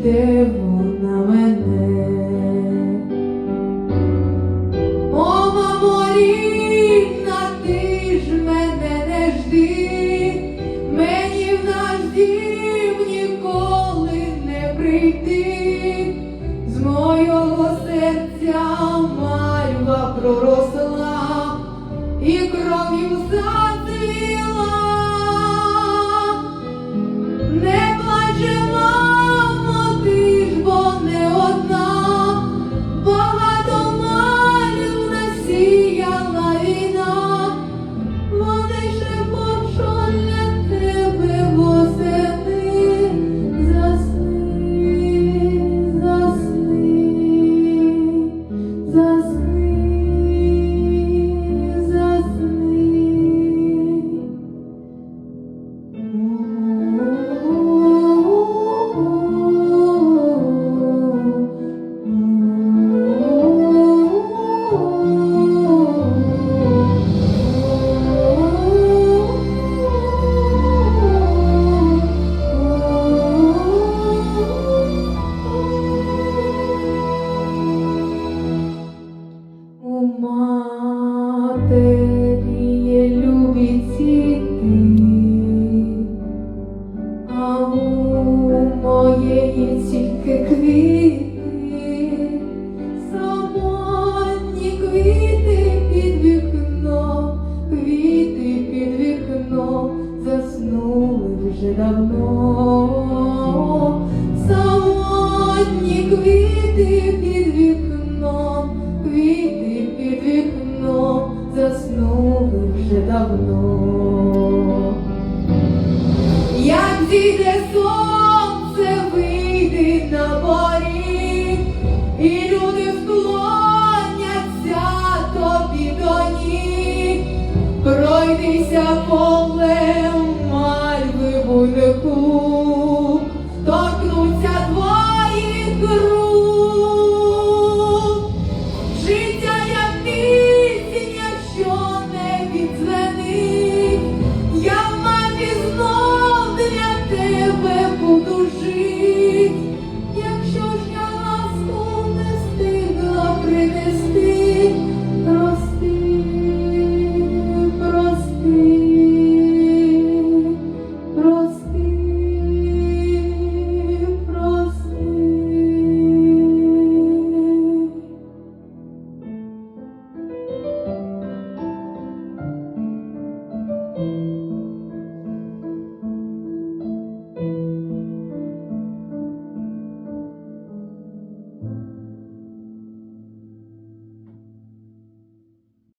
жде вона мене. О, мамо рідна, ти ж мене не жди, мені в наш дім ніколи не прийти, з мого серця мальва проросла і кров'ю зацвіла. Давно. Як зійде сонце, вийди на поріг, і люди вклоняться тобі до ніг, пройдися полем мальви буднику,